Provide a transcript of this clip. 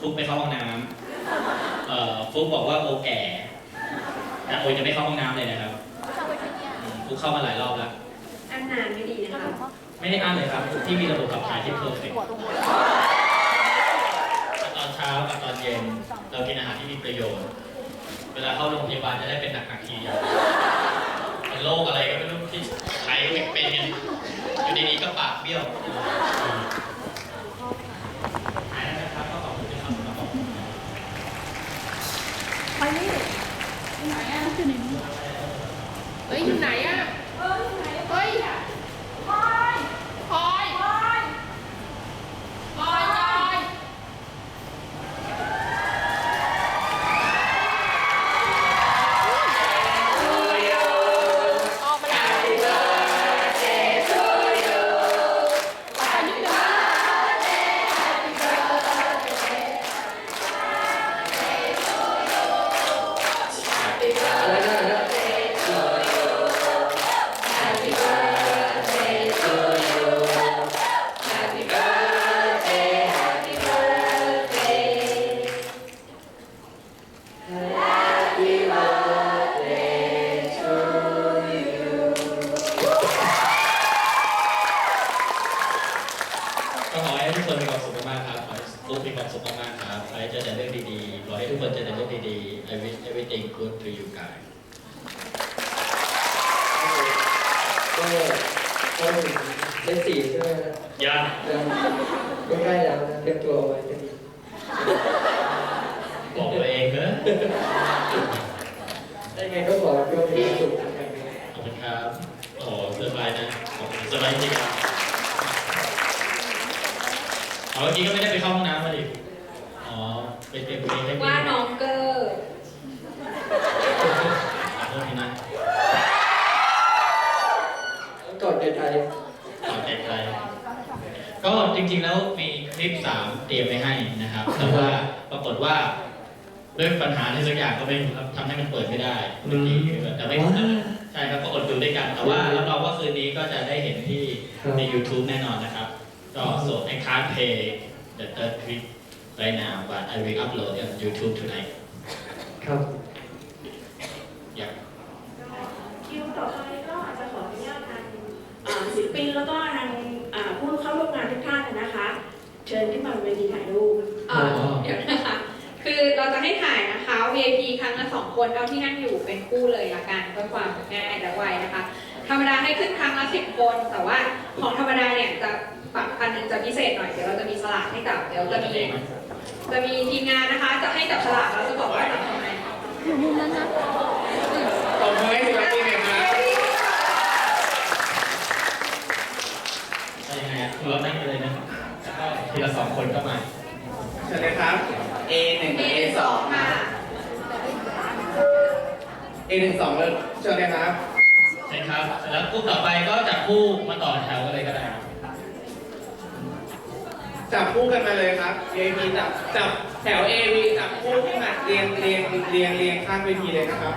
ฟุกไปเข้าห้องน้ำเอ่อฟุกบอกว่าโอแก่ แต่โอจะไม่เข้าห้องน้ำเลยนะครับอืมฟุกเข้ามาหลายรอบแล้ว อันนานไม่ดีนะคะ ไม่ได้อ่านเลยครับที่มีระบบขับถ่ายที่เพอร์เฟกต์ตอนเช้ากับตอนเย็น เรากินอาหารที่มีประโยชน์ เวลาเข้าโรงพยาบาลจะได้เป็นหนักๆทีเดียวเป็นโรคอะไรก็ไม่รู้ที่ใครก็เป็นกันอยู่ดีๆก็ปากเบี้ยวหายแล้วนะครับก็ขอบคุณที่ทำครับผม ไปนี่ไหน อะอยู่ไหนนี่เฮ้ยอยู่ไหนอะเฮ้ยอยู่ไหนเฮ้ ทุกคนมีความสุขมากครับขอให้ลูกมีความสุขมากๆครับขอให้เจอแต่เรื่องดีๆขอให้ทุกคนเจอแต่เรื่องดีๆ I wish everything good to you guys ก็ก็ถึงเลขสี่ใช่ไหมครับยังยังใกล้แล้วนะเตรียมตัวเอาไว้ก็ดีบอกตัวเองเถอะได้ไงก็ขอโยมมีสุขนะครับขอบคุณครับ โอ้โหเซอร์ไพรส์นะ ขอบคุณเซอร์ไพรส์จริงครับ เอาเมื่อกี้ก็ไม่ได้ไปเข้าห้องน้ำมาดิ อ๋อ ไปเตรียมเพลงให้พี่ว่าน้องเกอร์ขอโทษทีนะแล้วกอดเด็ดไทยขอแจกอะไรก็จริงๆแล้วมีคลิปสามเตรียมไว้ให้นะครับ แต่ว่าปรากฏว่าด้วยปัญหาที่สักอย่างก็ไม่รู้ครับทำให้มันเปิดไม่ได้เมื่อกี้แต่ไม่ใช่ครับก็อดดูด้วยกัน แต่ว่ารับรองว่าคืนนี้ก็จะได้เห็นที่ใน YouTube แน่นอนนะครับก็ so I can't pay the third clip right now but I will upload it on YouTube tonight ครับ yeah คิวต่อไปก็อาจจะขออนุญาตทางอ่าศิลปินแล้วก็ทางอ่าผู้เข้าร่วมงานทุกท่านนะคะ เชิญขึ้นมาบนเวทีถ่ายรูปเอ่อเดี๋ยวนะคะ คือเราจะให้ถ่ายนะคะ VIP ครั้งละสองคนเอาที่นั่งอยู่เป็นคู่เลยละกันเพื่อความง่ายและไวนะคะ ธรรมดาให้ขึ้นครั้งละสิบคน แต่ว่าของธรรมดาเนี่ยจะ ปรับอันหนึงจะพิเศษหน่อย เดี๋ยวเราจะมีสลากให้จับ เดี๋ยวจะมีจะมีทีมงานนะคะ จะให้จับฉลากแล้วจะบอกว่าจับทำไมอยู่มุมนั้นนะตบมือให้ศิลปินหน่อยครับได้ยังไงอะเรานั่งไปเลยนะแล้วก็ทีละสองคนก็มาเชิญเลยครับ A หนึ่งเอ A สสอองงค่ะ A หนึ่งสองเลยเชิญเลยครับใช่ครับ แล้วคู่ต่อไปก็จับคู่มาต่อแถวกันเลยก็ได้ครับ จับคู่กันมาเลยครับ A B จับจับแถว A B จับคู่ขึ้นมาเรียงเรียงเรียงเรียงข้างเวทีเลยนะครับ